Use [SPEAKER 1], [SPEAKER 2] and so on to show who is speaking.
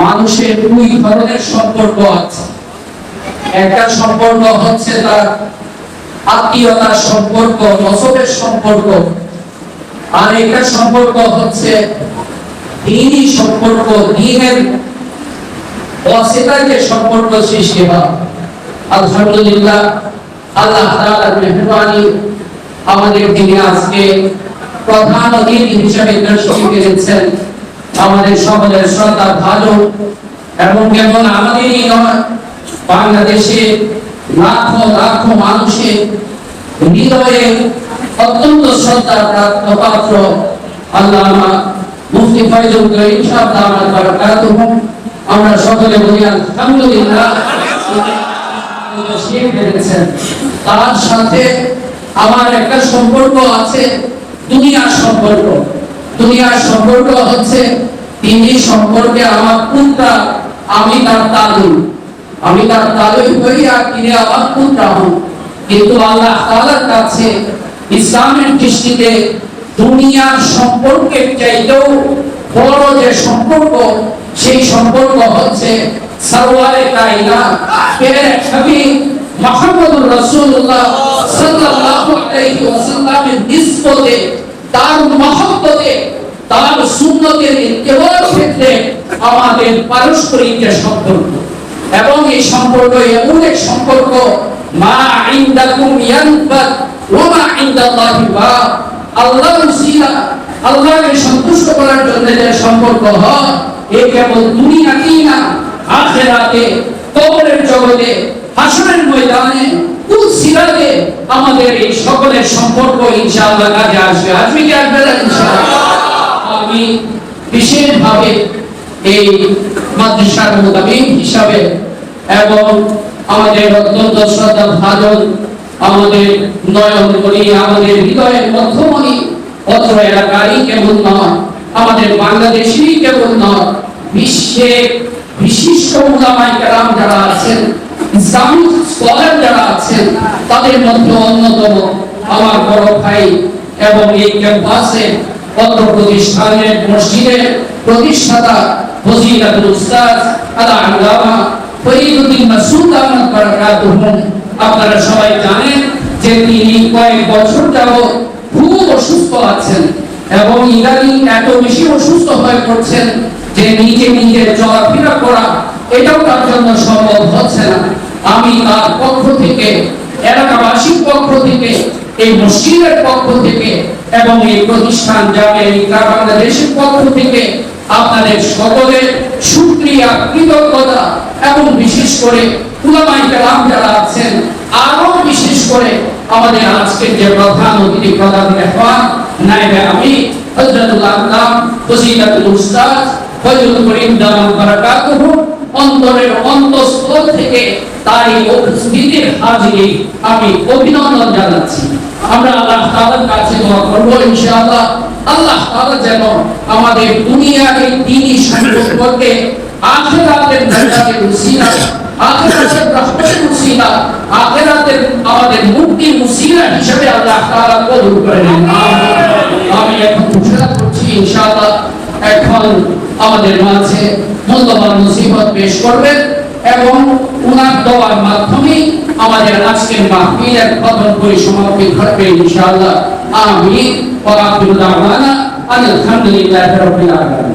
[SPEAKER 1] মানুষের দুই ধরনের সম্পর্ক আছে। একটা সম্পর্ক হচ্ছে তার আত্মীয়তার সম্পর্ক, নসবের সম্পর্ক। আর একটা সম্পর্ক হচ্ছে দিনই সম্পর্ক, দিনের অসেতায় যে সম্পর্ক সৃষ্টি হয়। আলহামদুলিল্লাহ, আল্লাহ আমাদের দিনে আজকে প্রধান অতিথি হিসেবে দৃষ্টি পেয়েছেন। আমাদের সকলের শ্রদ্ধা ভালো এবং কেবল আমাদেরই নয়, বাংলাদেশে লাখো লাখো মানুষের হৃদয়ে অত্যন্ত শ্রদ্ধা প্রাপ্ত পাত্র আল্লামা মুফতি ফয়জুল করিম সাহেব, দামাত বারাকাতুহু। আমরা সকলে বলি, আলহামদুলিল্লাহ। তার সাথে আমার একটা সম্পর্ক আছে, দুনিয়ার সম্পর্ক। দুনিয়ার সম্পর্ক হচ্ছে তিনি সম্পর্কে আমার পুত্রা আমি তার তালু। আমি তার তালুই হই আর তিনি আমার পুত্রা হন। কিন্তু আল্লাহ তাআলার কাছে ইসলামের দৃষ্টিতে দুনিয়ার সম্পর্কের চাইতেও বড় যে সম্পর্ক, সেই সম্পর্ক হচ্ছে সরওয়ারে কায়নাত। পেরে ছবি মুহাম্মদুর রাসূলুল্লাহ সাল্লাল্লাহু আলাইহি ওয়াসাল্লামের নিসবতে তার মহব্বতে, তার সুন্নতের ইত্তেবার ক্ষেত্রে আমাদের পারস্পরিক যে সম্পর্ক। এবং এই সম্পর্ক এমন এক সম্পর্ক, মা ইনদাকুম ইয়ানফাদ ওয়া মা ইনদাল্লাহি বা আল্লাহ উসিলা আল্লাহকে সন্তুষ্ট করার জন্য যে সম্পর্ক হয়, এ কেবল দুনিয়াতেই না, আখেরাতে, কবরের জগতে, হাসরের ময়দানে কুল সিরাতে আমাদের এই সকলের সম্পর্ক ইনশাআল্লাহ কাজে আসবে। আসবে কি আসবে না ইনশাআল্লাহ? আমি বিশেষভাবে এই মাদ্রাসার মুতাবিক হিসাবে এবং আমাদের অত্যন্ত শ্রদ্ধা ভাজন আমাদের নয়ন করি আমাদের হৃদয়ের মধ্যমণি, অত্র এলাকারই কেবল নয় আমাদের বাংলাদেশেরই কেবল নয় বিশ্বে বিশিষ্ট উলামাই কেরাম যারা আছেন ইসলামিক স্কলার যারা আছেন, তাদের মধ্যে অন্যতম আমার বড় ভাই এবং এই ক্যাম্পাসে প্রতিষ্ঠানের মসজিদের প্রতিষ্ঠাতা উস্তাদ আলা আল্লামা ফরিদুদ্দিন মাসুদ আহমদ আপনারা সবাই জানেন যে তিনি কয়েক বছর যাবত খুব অসুস্থ আছেন এবং ইদানিং এত বেশি অসুস্থ হয়ে পড়ছেন যে নিজে নিজে চলাফেরা করা, এটাও তার জন্য সম্ভব হচ্ছে না। আমি তার পক্ষ থেকে, এলাকাবাসীর পক্ষ থেকে, এই মসজিদের পক্ষ থেকে এবং এই প্রতিষ্ঠান জামিয়া বাংলাদেশের পক্ষ থেকে আপনাদের সকলের সুক্রিয়া, কৃতজ্ঞতা এবং বিশেষ করে কেরাম যারা আছেন আরও বিশেষ করে আমাদের আজকের যে প্রধান অতিথি, প্রধান মেহমান নাইবে আমি হযরতুল আল্লাহ ফজিলাতুল উস্তাদ ফজলুল করিম দামান বারাকাতুহু অন্তরের অন্তঃস্থল থেকে তার এই হাজিরি আমি অভিনন্দন জানাচ্ছি। আমরা আল্লাহ তাআলার কাছে দোয়া করব, ইনশাআল্লাহ আল্লাহ তাআলা যেন আমাদের দুনিয়ার এই দ্বীনি সম্পর্কে আখিরাতের নাজাতের উসিলা, আখিরাতের রহমতের উসিলা, আখিরাতের আমাদের মুক্তির উসিলা হিসেবে আল্লাহ তাআলা কবুল করে নেন। আমি এখন ঘোষণা করছি, ইনশাআল্লাহ এখন আমাদের মাঝে মূল্যবান মুসিবত পেশ করবেন এবং উনার দোয়ার মাধ্যমে আমাদের আজকের মাহফিলের প্রথম পরিসমাপ্তি ঘটবে ইনশাআল্লাহ। আমিন। ওয়া আখিরু দাওয়ানা আলহামদুলিল্লাহি রাব্বিল আলামিন।